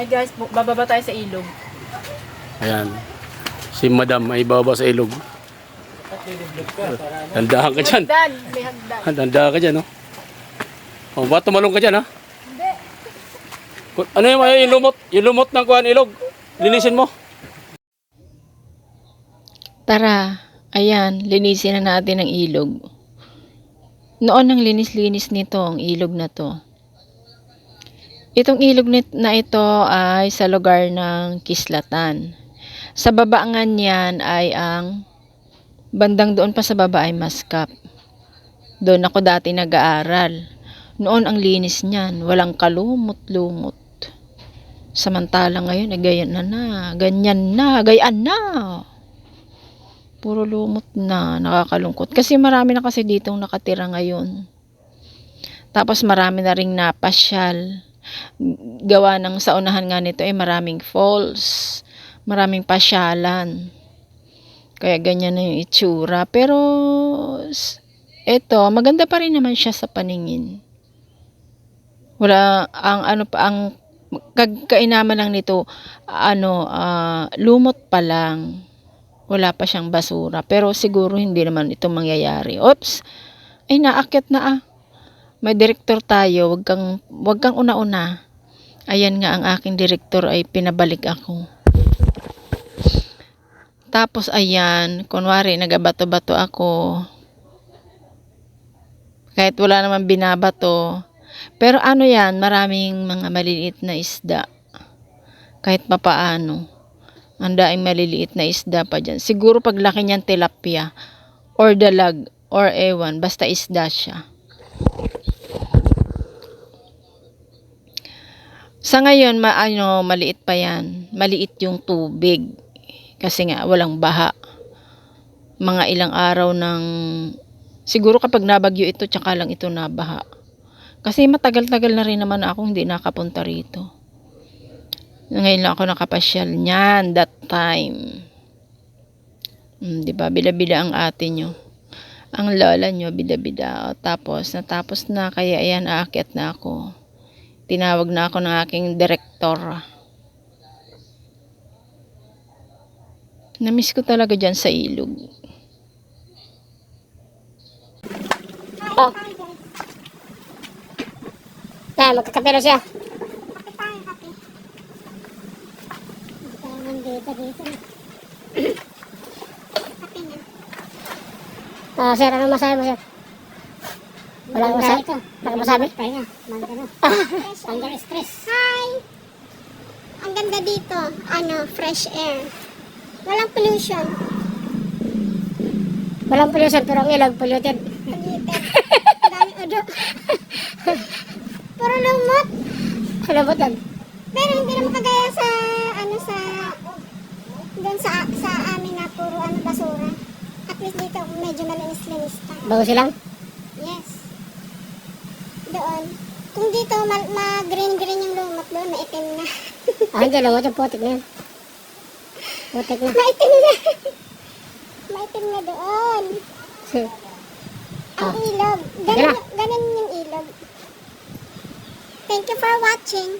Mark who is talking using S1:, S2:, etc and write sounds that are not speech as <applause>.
S1: Hi guys, bababa tayo sa ilog.
S2: Ayan. Si madam ay bababa sa ilog. Tandahan ka dyan.
S1: Hagdan, may hagdan.
S2: Tandahan ka dyan, no? Oh, ba't tumalong ka dyan, ha?
S1: Hindi.
S2: Ano yung, yung lumot? Yung lumot ng kuhan ilog? Linisin mo.
S3: Tara, ayan, linisin na natin ang ilog. Noon ang linis-linis nito, ang ilog na to. Itong ilog na ito ay sa lugar ng Kislatan. Sa babaangan niyan ay ang bandang doon pa sa baba ay Maskap. Doon ako dati nag-aaral. Noon ang linis niyan, walang kalumot-lumot. Samantala ngayon, ay ganyan na na, ganyan na, gayaan na. Puro lumot na, nakakalungkot. Kasi marami na kasi ditong nakatira ngayon. Tapos marami na ring napasyal. Gawa ng sa unahan nga nito ay maraming falls, maraming pasyalan. Kaya ganyan na yung itsura. Pero, eto, maganda pa rin naman siya sa paningin. Wala, ang ano pa, ang kainaman lang nito, ano, ah, lumot pa lang wala pa siyang basura. Pero siguro hindi naman ito mangyayari. Oops! Ay, naakyat na ah. May direktor tayo. Wag kang, wag kang una-una. Ayan nga ang aking direktor ay pinabalik ako. Tapos ayan, kunwari nagabato-bato ako. Kahit wala naman binabato. Pero ano yan, maraming mga maliliit na isda. Kahit papaano. Ang daing maliliit na isda pa dyan. Siguro paglaki niyan tilapia or dalag or ewan, basta isda siya. Sa ngayon, ma ano, maliit pa yan. Maliit yung tubig. Kasi nga, walang baha. Mga ilang araw ng... Siguro kapag nabagyo ito, tsaka lang ito nabaha. Kasi matagal-tagal na rin naman ako hindi nakapunta rito. Ngayon lang ako nakapasyal niyan, that time. Hmm, di ba? Bida-bida ang ate nyo. Ang lola nyo, bida-bida. O, tapos, natapos na, kaya ayan, aakyat na ako. Tinawag na ako ng aking direktor. Namiss ko talaga dyan sa ilog.
S4: Oh. Yan, magkakapero siya. dito, dito. Ah, sir, ano masabi mo, sir? Wala kang masabi? Wala kang masabi? Pahinga. Tanggal <laughs> stress.
S5: Hi! Ang ganda dito. Ano, fresh air. Walang pollution.
S4: Walang pollution, pero ang ilog polluted.
S5: Polluted. <laughs> Ang daming udo. Puro lumot.
S4: Kalabot yan.
S5: Pero hindi naman kagaya sa, ano, sa, doon sa, sa amin na puro, ano, basura. At least dito, medyo malinis-linis pa.
S4: Bago silang?
S5: Doon. Kung dito, ma- ma-green-green yung lumot doon, maitim na.
S4: Ah, hindi lang. Ito putik na yan. Putik na.
S5: maitim na. <laughs> maitim na doon. Ang
S4: Ah.
S5: ilog. Ganun, ganun yung ilog. Thank you for watching.